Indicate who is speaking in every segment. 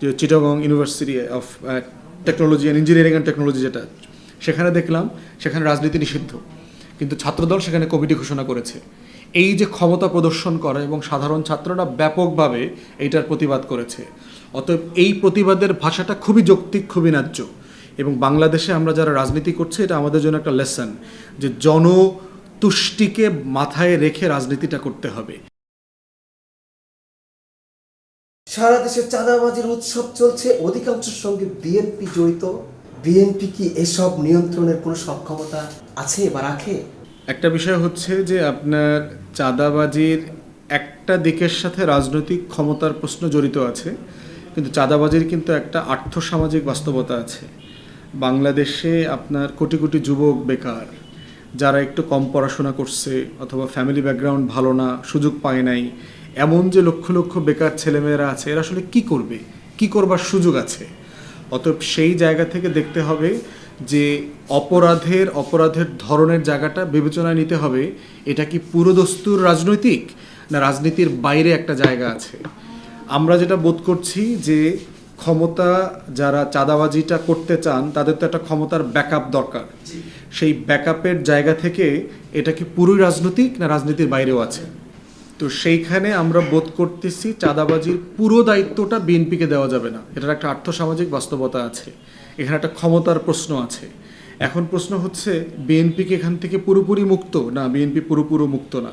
Speaker 1: যে Chittagong university of technology and engineering and technology যেটা, সেখানে দেখলাম সেখানে রাজনীতি নিষিদ্ধ। কিন্তু ছাত্রদল সেখানে কমিটি ঘোষণা করেছে। এই যে ক্ষমতা প্রদর্শন করে এবং সাধারণ ছাত্ররা ব্যাপকভাবে এইটার প্রতিবাদ করেছে। অতএব এই প্রতিবাদের ভাষাটা খুবই যৌক্তিক, খুবই ন্যায্য। এবং বাংলাদেশে আমরা যারা রাজনীতি করছি, এটা আমাদের জন্য একটা লেসন যে জনতুষ্টিকে মাথায় রেখে রাজনীতিটা করতে হবে।
Speaker 2: সারা দেশে চাঁদাবাজির উৎসব চলছে। অধিকাংশের সঙ্গে বিএনপি জড়িত। বিএনপি কি এসব নিয়ন্ত্রণের কোনো সক্ষমতা আছে বা রাখে?
Speaker 1: একটা বিষয় হচ্ছে যে আপনার চাঁদাবাজির একটা দিকের সাথে রাজনৈতিক ক্ষমতার প্রশ্ন জড়িত আছে। কিন্তু চাঁদাবাজির কিন্তু একটা আর্থসামাজিক বাস্তবতা আছে। বাংলাদেশে আপনার কোটি কোটি যুবক বেকার, যারা একটু কম পড়াশোনা করছে অথবা ফ্যামিলি ব্যাকগ্রাউন্ড ভালো না, সুযোগ পায় নাই এমন যে লক্ষ লক্ষ বেকার ছেলেমেয়েরা আছে, এরা আসলে কি করবে? কি করবার সুযোগ আছে? অতএব সেই জায়গা থেকে দেখতে হবে যে অপরাধের অপরাধের ধরনের জায়গাটা বিবেচনায় নিতে হবে, এটা কি পুরোদস্তুর রাজনৈতিক না রাজনীতির বাইরে একটা জায়গা আছে? আমরা যেটা বোধ করছি যে ক্ষমতা যারা চাঁদাবাজিটা করতে চান, তাদের তো একটা ক্ষমতার ব্যাকআপ দরকার। সেই ব্যাকআপের জায়গা থেকে এটা কি পুরোই রাজনৈতিক না রাজনীতির বাইরেও আছে? তো সেইখানে আমরা বোধ করতেছি চাঁদাবাজির পুরো দায়িত্বটা বিএনপিকে দেওয়া যাবে না। এটার একটা আর্থসামাজিক বাস্তবতা আছে। এখানে একটা ক্ষমতার প্রশ্ন আছে। এখন প্রশ্ন হচ্ছে, বিএনপিকে এখান থেকে পুরোপুরি মুক্ত? না, বিএনপি পুরোপুরি মুক্ত না।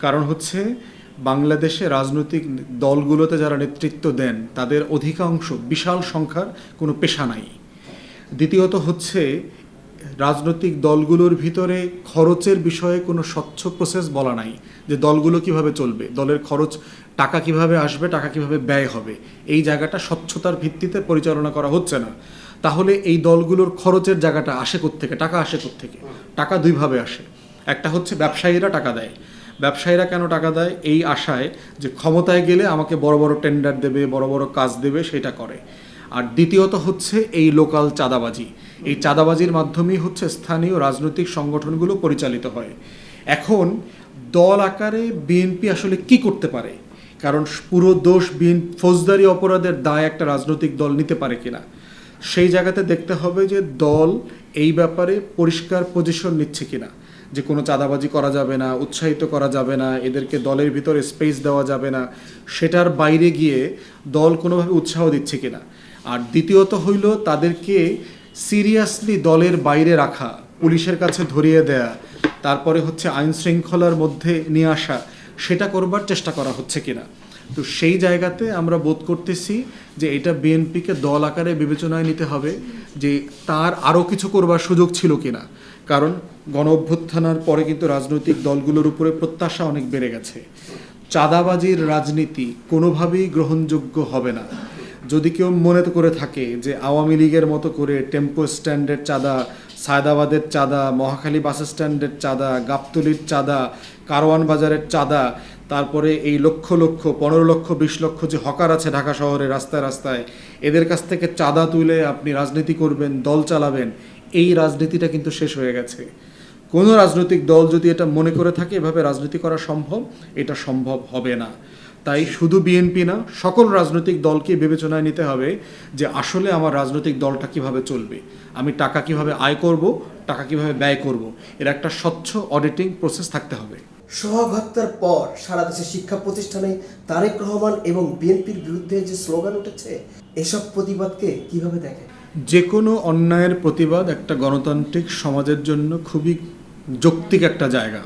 Speaker 1: কারণ হচ্ছে, বাংলাদেশে রাজনৈতিক দলগুলোতে যারা নেতৃত্ব দেন, তাদের অধিকাংশ বিশাল সংখ্যার কোনো পেশা নাই। দ্বিতীয়ত হচ্ছে রাজনৈতিক দলগুলোর ভিতরে খরচের বিষয়ে কোনো স্বচ্ছ প্রসেস বলা নাই যে দলগুলো কীভাবে চলবে, দলের খরচ, টাকা কীভাবে আসবে, টাকা কীভাবে ব্যয় হবে। এই জায়গাটা স্বচ্ছতার ভিত্তিতে পরিচালনা করা হচ্ছে না। তাহলে এই দলগুলোর খরচের জায়গাটা আসে থেকে টাকা আসে থেকে টাকা দুইভাবে আসে। একটা হচ্ছে ব্যবসায়ীরা টাকা দেয়। ব্যবসায়ীরা কেন টাকা দেয়? এই আশায় যে ক্ষমতায় গেলে আমাকে বড় বড় টেন্ডার দেবে, বড় বড় কাজ দেবে, সেটা করে। আর দ্বিতীয়ত হচ্ছে এই লোকাল চাঁদাবাজি। এই চাঁদাবাজির মাধ্যমেই হচ্ছে স্থানীয় রাজনৈতিক সংগঠনগুলো পরিচালিত হয়। এখন দল আকারে বিএনপি আসলে কি করতে পারে? কারণ পুরো দোষ বিএন, ফৌজদারি অপরাধের দায় একটা রাজনৈতিক দল নিতে পারে কিনা? সেই জায়গাতে দেখতে হবে যে দল এই ব্যাপারে পরিষ্কার পজিশন নিচ্ছে কিনা। যে কোনো চাঁদাবাজি করা যাবে না, উৎসাহিত করা যাবে না, এদেরকে দলের ভিতরে স্পেস দেওয়া যাবে না। সেটার বাইরে গিয়ে দল কোনোভাবে উৎসাহ দিচ্ছে কিনা? আর দ্বিতীয়ত হইল তাদেরকে সিরিয়াসলি দলের বাইরে রাখা, পুলিশের কাছে ধরিয়ে দেয়া, তারপরে হচ্ছে আইন শৃঙ্খলার মধ্যে নিয়ে আসা, সেটা করবার চেষ্টা করা হচ্ছে কিনা। তো সেই জায়গাতে আমরা বোধ করতেছি যে এটা বিএনপিকে দল আকারে বিবেচনায় নিতে হবে যে তার আরও কিছু করবার সুযোগ ছিল কিনা। কারণ গণ অভ্যুত্থানের পরে কিন্তু রাজনৈতিক দলগুলোর উপরে প্রত্যাশা অনেক বেড়ে গেছে। চাঁদাবাজির রাজনীতি কোনোভাবেই গ্রহণযোগ্য হবে না। যদি কেউ মনে করে থাকে যে আওয়ামী লীগের মতো করে টেম্পো স্ট্যান্ডের চাঁদা, সায়দাবাদের চাঁদা, মহাখালী বাস স্ট্যান্ডের চাঁদা, গাবতলির চাঁদা, কারওয়ান বাজারের চাঁদা, তারপরে এই লক্ষ লক্ষ, পনেরো লক্ষ, বিশ লক্ষ যে হকার আছে ঢাকা শহরে রাস্তায় রাস্তায়, এদের কাছ থেকে চাঁদা তুলে আপনি রাজনীতি করবেন, দল চালাবেন, এই রাজনীতিটা কিন্তু শেষ হয়ে গেছে। কোনো রাজনৈতিক দল যদি এটা মনে করে থাকে এভাবে রাজনীতি করা সম্ভব, এটা সম্ভব হবে না। তাই শুধু বিএনপি না সকল রাজনৈতিক দলকে বিবেচনায় নিতে হবে যে আসলে আমার রাজনৈতিক দলটা কীভাবে চলবে। আমি টাকা কীভাবে আয় করব টাকা কীভাবে ব্যয় করব এর একটা স্বচ্ছ অডিটিং প্রসেস থাকতে হবে।
Speaker 2: সোহাগ হত্যার পর সারা দেশে শিক্ষা প্রতিষ্ঠানে তারেক রহমান এবং বিএনপির বিরুদ্ধে যে স্লোগান উঠেছে এসব প্রতিবাদকে কীভাবে দেখে
Speaker 1: যে কোনো অন্যায়ের প্রতিবাদ একটা গণতান্ত্রিক সমাজের জন্য খুবই যৌক্তিক একটা জায়গা।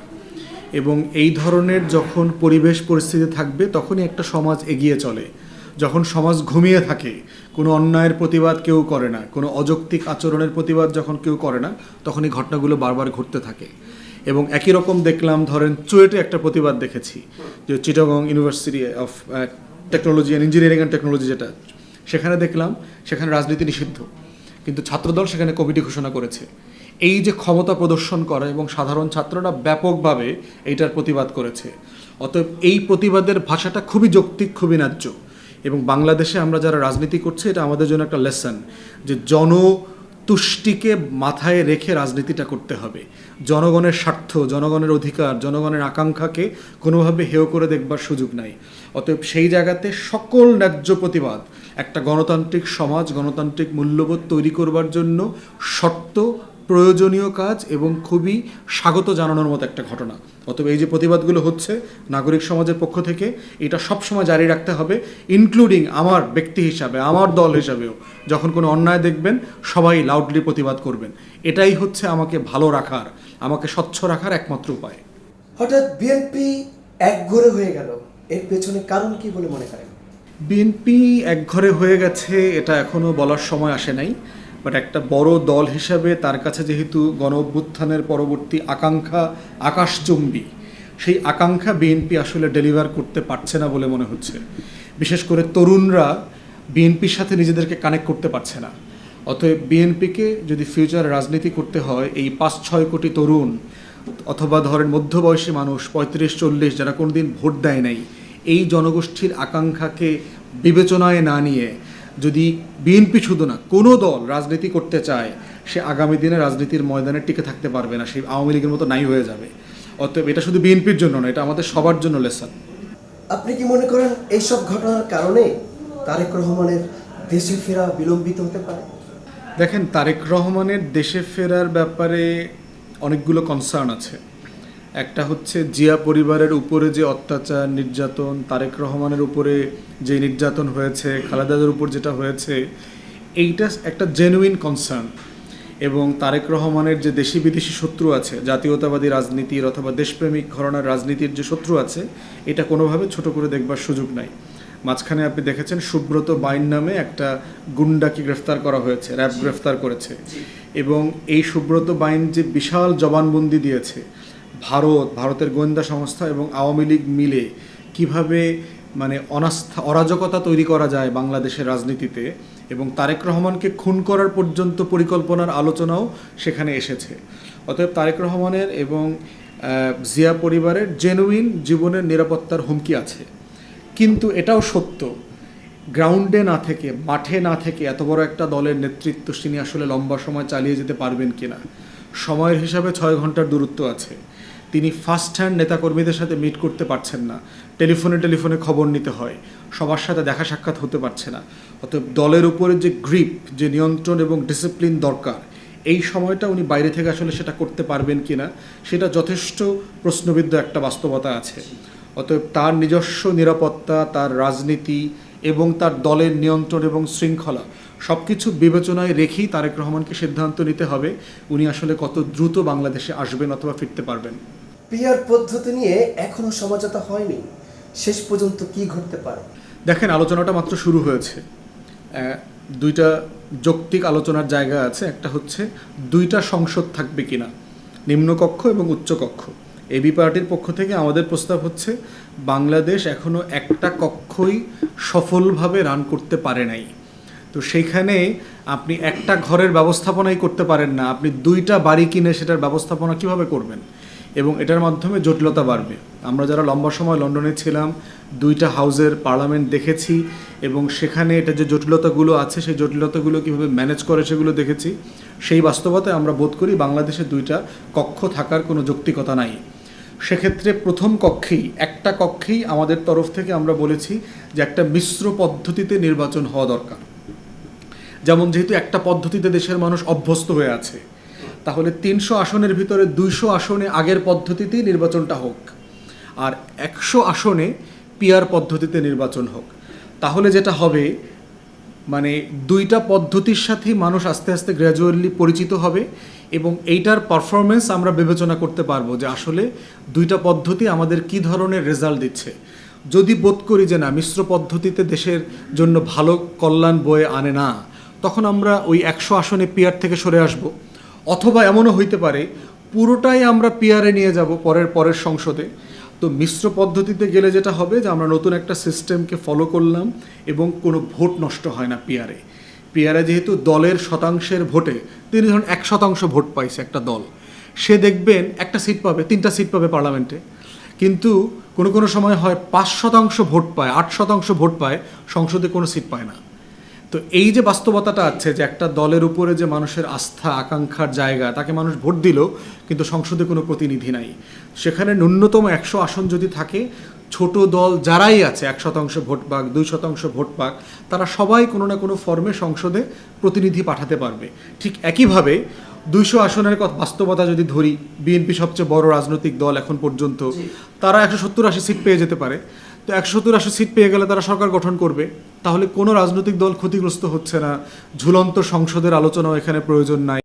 Speaker 1: এবং এই ধরনের যখন পরিবেশ পরিস্থিতি থাকবে, তখনই একটা সমাজ এগিয়ে চলে। যখন সমাজ ঘুমিয়ে থাকে, কোনো অন্যায়ের প্রতিবাদ কেউ করে না, কোনো অযৌক্তিক আচরণের প্রতিবাদ যখন কেউ করে না তখন এই ঘটনাগুলো বারবার ঘটতে থাকে। এবং একই রকম দেখলাম, ধরেন চুয়েটে একটা প্রতিবাদ দেখেছি, যে Chittagong university of technology and engineering and technology যেটা, সেখানে দেখলাম, সেখানে রাজনীতি নিষিদ্ধ। কিন্তু ছাত্রদল সেখানে কমিটি ঘোষণা করেছে। এই যে ক্ষমতা প্রদর্শন করে এবং সাধারণ ছাত্ররা ব্যাপকভাবে এইটার প্রতিবাদ করেছে। অতএব এই প্রতিবাদের ভাষাটা খুবই যৌক্তিক, খুবই ন্যায্য। এবং বাংলাদেশে আমরা যারা রাজনীতি করছি, এটা আমাদের জন্য একটা লেসন যে জনতুষ্টিকে মাথায় রেখে রাজনীতিটা করতে হবে। জনগণের স্বার্থ, জনগণের অধিকার, জনগণের আকাঙ্ক্ষাকে কোনোভাবে হেয় করে দেখবার সুযোগ নাই। অতএব সেই জায়গাতে সকল ন্যায্য প্রতিবাদ, একটা গণতান্ত্রিক সমাজ, গণতান্ত্রিক মূল্যবোধ তৈরি করবার জন্য শর্ত প্রয়োজনীয় কাজ এবং খুবই স্বাগত জানানোর মতো একটা ঘটনা। অতএব এই যে প্রতিবাদগুলো হচ্ছে নাগরিক সমাজের পক্ষ থেকে এটা সবসময় জারি রাখতে হবে ইনক্লুডিং আমার ব্যক্তি হিসাবে আমার দল হিসাবেও। যখন কোনো অন্যায় দেখবেন সবাই লাউডলি প্রতিবাদ করবেন। এটাই হচ্ছে আমাকে ভালো রাখার আমাকে স্বচ্ছ রাখার একমাত্র উপায়।
Speaker 2: হঠাৎ বিএনপি একঘরে হয়ে গেল। এর পেছনে কারণ কি বলে মনে করেন?
Speaker 1: বিএনপি একঘরে হয়ে গেছে এটা এখনও বলার সময় আসে নাই। বাট একটা বড় দল হিসাবে তার কাছে যেহেতু গণ অভ্যুত্থানের পরবর্তী আকাঙ্ক্ষা আকাশচুম্বী, সেই আকাঙ্ক্ষা বিএনপি আসলে ডেলিভার করতে পারছে না বলে মনে হচ্ছে। বিশেষ করে তরুণরা বিএনপির সাথে নিজেদেরকে কানেক্ট করতে পারছে না। অতএব বিএনপিকে যদি ফিউচার রাজনীতি করতে হয়, এই পাঁচ ছয় কোটি তরুণ অথবা ধরেন মধ্যবয়সী মানুষ, পঁয়ত্রিশ, চল্লিশ, যারা কোনোদিন ভোট দেয় নাই, এই জনগোষ্ঠীর আকাঙ্ক্ষাকে বিবেচনায় না নিয়ে যদি বিএনপি শুধু না কোনো দল রাজনীতি করতে চায় সে আগামী দিনে রাজনীতির ময়দানে টিকে থাকতে পারবে না সেই আওয়ামী লীগের মতো নাই হয়ে যাবে। অতএব এটা শুধু বিএনপির জন্য না এটা আমাদের সবার জন্য লেসন
Speaker 2: আপনি কি মনে করেন এইসব ঘটনার কারণে তারেক রহমানের দেশে ফেরা বিলম্বিত হতে পারে?
Speaker 1: দেখেন তারেক রহমানের দেশে ফেরার ব্যাপারে অনেকগুলো কনসার্ন আছে। একটা হচ্ছে জিয়া পরিবারের উপরে যে অত্যাচার নির্যাতন তারেক রহমানের উপরে যে নির্যাতন হয়েছে খালেদাদের উপর যেটা হয়েছে এইটা একটা জেনুইন কনসার্ন এবং তারেক রহমানের যে দেশি বিদেশি শত্রু আছে জাতীয়তাবাদী রাজনীতির অথবা দেশপ্রেমিক ঘরনার রাজনীতির যে শত্রু আছে এটা কোনোভাবে ছোট করে দেখবার সুযোগ নাই। মাঝখানে আপনি দেখেছেন সুব্রত বাইন নামে একটা গুন্ডাকে গ্রেফতার করা হয়েছে র্যাব গ্রেফতার করেছে। এবং এই সুব্রত বাইন যে বিশাল জবানবন্দি দিয়েছে ভারত, ভারতের গোয়েন্দা সংস্থা এবং আওয়ামী লীগ মিলে কীভাবে মানে অনাস্থা, অরাজকতা তৈরি করা যায় বাংলাদেশের রাজনীতিতে এবং তারেক রহমানকে খুন করার পর্যন্ত পরিকল্পনার আলোচনাও সেখানে এসেছে। অতএব তারেক রহমানের এবং জিয়া পরিবারের জেনুইন জীবনের নিরাপত্তার হুমকি আছে। কিন্তু এটাও সত্য, গ্রাউন্ডে না থেকে, মাঠে না থেকে এত বড় একটা দলের নেতৃত্ব তিনি আসলে লম্বা সময় চালিয়ে যেতে পারবেন কিনা? সময়ের হিসাবে ছয় ঘণ্টার দূরত্ব আছে। তিনি ফার্স্ট হ্যান্ড নেতাকর্মীদের সাথে মিট করতে পারছেন না। টেলিফোনে টেলিফোনে খবর নিতে হয়। সবার সাথে দেখা সাক্ষাৎ হতে পারছে না। অতএব দলের উপরে যে গ্রিপ যে নিয়ন্ত্রণ এবং ডিসিপ্লিন দরকার, এই সময়টা উনি বাইরে থেকে আসলে সেটা করতে পারবেন কিনা, সেটা যথেষ্ট প্রশ্নবিদ্ধ একটা বাস্তবতা আছে। অতএব তার নিজস্ব নিরাপত্তা, তার রাজনীতি এবং তার দলের নিয়ন্ত্রণ এবং শৃঙ্খলা সব কিছু বিবেচনায় রেখেই তারেক রহমানকে সিদ্ধান্ত নিতে হবে। উনি আসলে কত দ্রুত বাংলাদেশে আসবেন অথবা ফিরতে পারবেন।
Speaker 2: পিয়ার পদ্ধতি নিয়ে এখনও সমঝোতা হয়নি। শেষ পর্যন্ত কি ঘটতে পারে?
Speaker 1: দেখেন, আলোচনাটা মাত্র শুরু হয়েছে। দুইটা যৌক্তিক আলোচনার জায়গা আছে। একটা হচ্ছে, দুইটা সংসদ থাকবে কিনা? নিম্নকক্ষ এবং উচ্চকক্ষ। এবি পার্টির পক্ষ থেকে আমাদের প্রস্তাব হচ্ছে, বাংলাদেশ এখনও একটা কক্ষই সফলভাবে রান করতে পারে নাই। তো সেইখানে আপনি একটা ঘরের ব্যবস্থাপনাই করতে পারেন না। আপনি দুইটা বাড়ি কিনে সেটার ব্যবস্থাপনা কীভাবে করবেন? এবং এটার মাধ্যমে জটিলতা বাড়বে। আমরা যারা লম্বা সময় লন্ডনে ছিলাম, দুইটা হাউজের পার্লামেন্ট দেখেছি এবং সেখানে এটা যে জটিলতাগুলো আছে, সেই জটিলতাগুলো কীভাবে ম্যানেজ করে সেগুলো দেখেছি, সেই বাস্তবতায় আমরা বোধ করি বাংলাদেশে দুইটা কক্ষ থাকার কোনো যৌক্তিকতা নাই। সেক্ষেত্রে প্রথম কক্ষেই, একটা কক্ষেই আমাদের তরফ থেকে আমরা বলেছি যে একটা মিশ্র পদ্ধতিতে নির্বাচন হওয়া দরকার। যেমন যেহেতু একটা পদ্ধতিতে দেশের মানুষ অভ্যস্ত হয়ে আছে তাহলে তিনশো আসনের ভিতরে দুইশো আসনে আগের পদ্ধতিতেই নির্বাচনটা হোক আর একশো আসনে পিয়ার পদ্ধতিতে নির্বাচন হোক। তাহলে যেটা হবে মানে দুইটা পদ্ধতির সাথেই মানুষ আস্তে আস্তে গ্র্যাজুয়ালি পরিচিত হবে এবং এইটার পারফরমেন্স আমরা বিবেচনা করতে পারব যে আসলে দুইটা পদ্ধতি আমাদের কি ধরনের রেজাল্ট দিচ্ছে। যদি বোধ করি যে না, মিশ্র পদ্ধতিতে দেশের জন্য ভালো কল্যাণ বয়ে আনে না, তখন আমরা ওই একশো আসনে পিয়ার থেকে সরে আসব। অথবা এমনও হইতে পারে, পুরোটাই আমরা পিয়ারে নিয়ে যাব পরের পরের সংসদে। তো মিশ্র পদ্ধতিতে গেলে যেটা হবে যে আমরা নতুন একটা সিস্টেমকে ফলো করলাম এবং কোনো ভোট নষ্ট হয় না পিয়ারে। পিয়ারে যেহেতু দলের শতাংশের ভোটে তিনি ধরুন এক শতাংশ ভোট পাইছে একটা দল। সে দেখবেন একটা সিট পাবে, তিনটা সিট পাবে পার্লামেন্টে। কিন্তু কোনো কোনো সময় হয় পাঁচ শতাংশ ভোট পায়, আট শতাংশ ভোট পায়, সংসদে কোনো সিট পায় না। তো এই যে বাস্তবতাটা আছে যে একটা দলের উপরে যে মানুষের আস্থা আকাঙ্ক্ষার জায়গা তাকে মানুষ ভোট দিল কিন্তু সংসদে কোনো প্রতিনিধি নাই। সেখানে ন্যূনতম একশো আসন যদি থাকে ছোট দল যারাই আছে এক শতাংশ ভোট পাক দুই শতাংশ ভোট পাক তারা সবাই কোনো না কোনো ফর্মে সংসদে প্রতিনিধি পাঠাতে পারবে। ঠিক একইভাবে দুইশো আসনের কথা বাস্তবতা যদি ধরি বিএনপি সবচেয়ে বড় রাজনৈতিক দল এখন পর্যন্ত তারা একশো সত্তর আশি সিট পেয়ে যেতে পারে। তো একশো সত্তর আশি সিট পেয়ে গেলে তারা সরকার গঠন করবে। তাহলে কোনো রাজনৈতিক দল ক্ষতিগ্রস্ত হচ্ছে না। ঝুলন্ত সংসদের আলোচনাও এখানে প্রয়োজন নাই।